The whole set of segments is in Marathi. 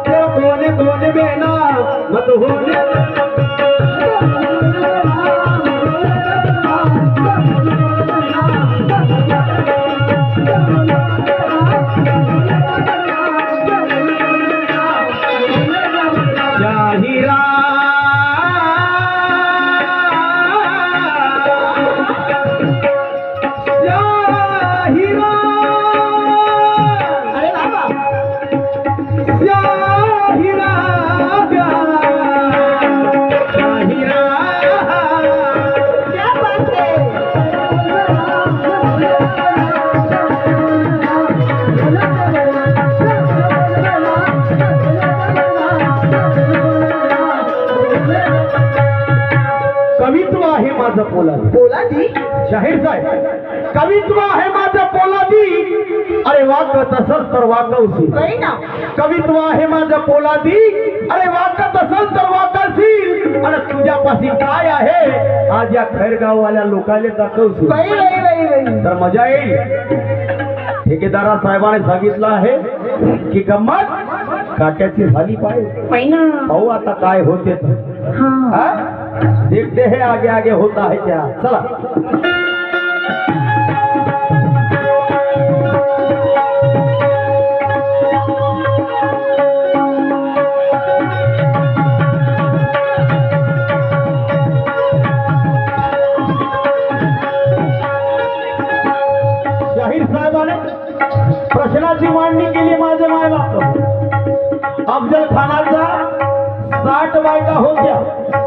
तेरा कोने कोने बेना। मत होने शाहीर साहेब कवित्व आहे माझं पोलादी. अरे वाकत असल तर वाकवशी काही ना. कवित्व आहे माझं पोलादी. अरे वाकत असल तर वाकशील आणि तुझ्यापाशी काय आहे? आज या खैरगाववाल्या लोकांना दाखवशील तर मजा येईल. ठेकेदारा साहेबाने सांगितलं आहे की गंमत काट्याची झाली पाहिजे. पाहू आता काय होते? हा? देखते हैं आगे आगे होता है क्या? चला। शाहीर साहेबाने प्रश्नाची मांडणी केली माझे माय बाप अफजल खानाचा साठ बायका होत्या.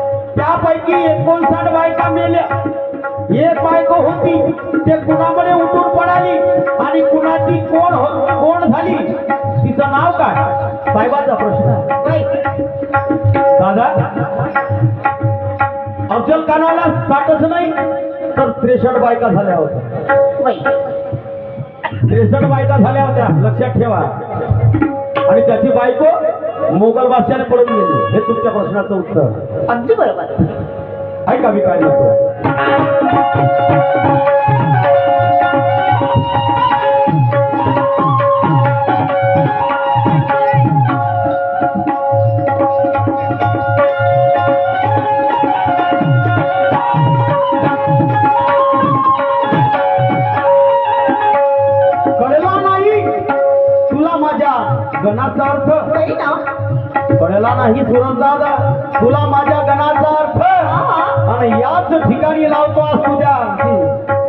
त्यापैकी एकोणसाठ बायका मेल्या? एक बायको होती ते कुणामध्ये उठून पडाली आणि कुणाची कोण हो- कोण झाली? तिचं नाव काय? साहेबाचा प्रश्न दादा अफजल खानाला साठच नाही तर त्रेसष्ट बायका झाल्या होत्या. त्रेसष्ट बायका झाल्या होत्या लक्षात ठेवा. आणि त्याची बायको मोगल बादशाने पळून गेली. हे तुमच्या प्रश्नाचं उत्तर. अगदी बरोबर. ऐका मी काय म्हणतो कळला नाही? तुला माझ्या गणाचा अर्थ? ना कळला नाही सुरज दादा. तुला माझ्या गणाचा आणि याच ठिकाणी लावतो आज तुझ्या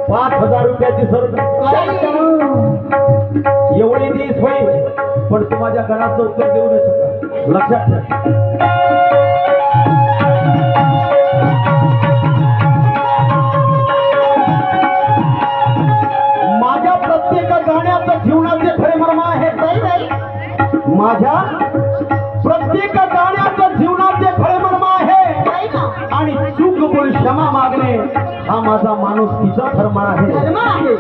पाच हजार रुपयाची सर्व एवढी ती होईल पण तू माझ्या गणाचं उत्तर देऊ नाही शकत. लक्षात ठेव. माझ्या हा माझा धर्म आहे. धर्म आहे.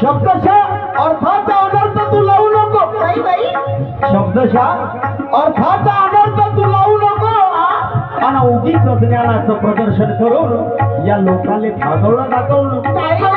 शब्दशः अर्थाचा अनर्थ तू लावू नको. शब्दशः अर्थाचा अनर्थ तू लावू नको. आणि उगीच ज्ञानाचं प्रदर्शन करून या लोकांनी भागवलं दाखवलं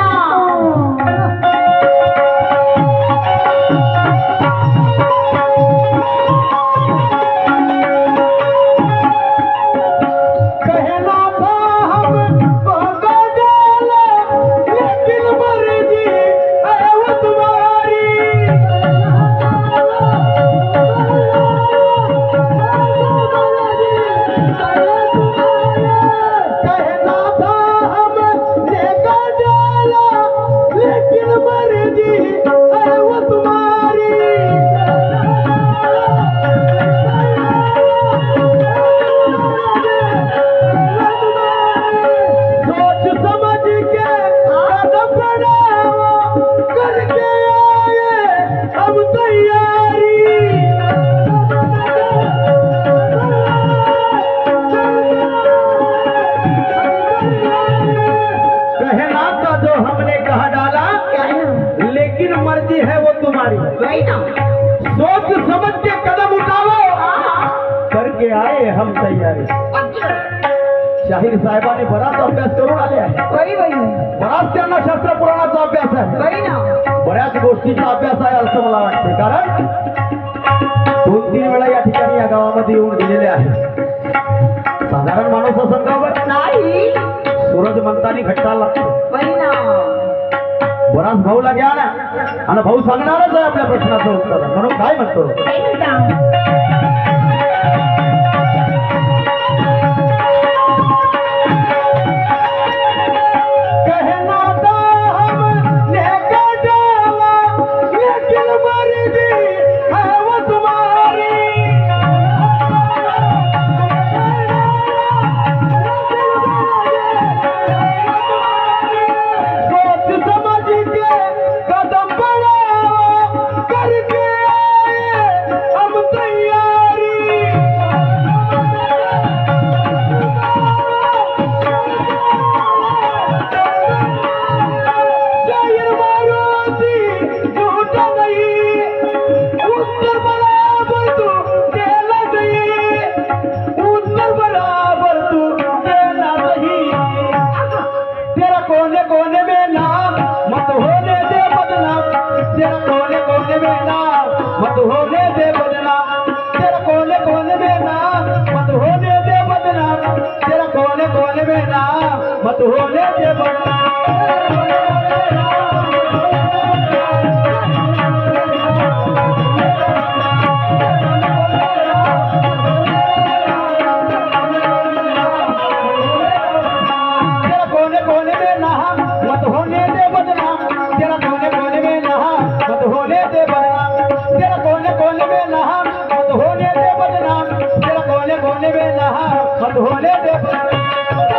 सोच समझ के कदम उठाओ करके आए हम तयारी. शाहीर साहेबांनी बराच अभ्यास करून आले आहे. बराच त्यांना शास्त्र पुराणाचा अभ्यास आहे. बऱ्याच गोष्टीचा अभ्यास आहे असं मला वाटतं कारण दोन तीन वेळा या ठिकाणी या गावामध्ये येऊन गेलेले आहे. साधारण माणूस असं गावात नाही. सूरज म्हणतानी घट्टाला लागतो. बराच भाऊला घ्या ना आणि भाऊ सांगणारच आहे आपल्या प्रश्नाचं उत्तर. म्हणून काय म्हणतो? नाम होने दे तेरा होने दे बदनाम तेरा कोने कोने में नाम मत होने दे बदनाम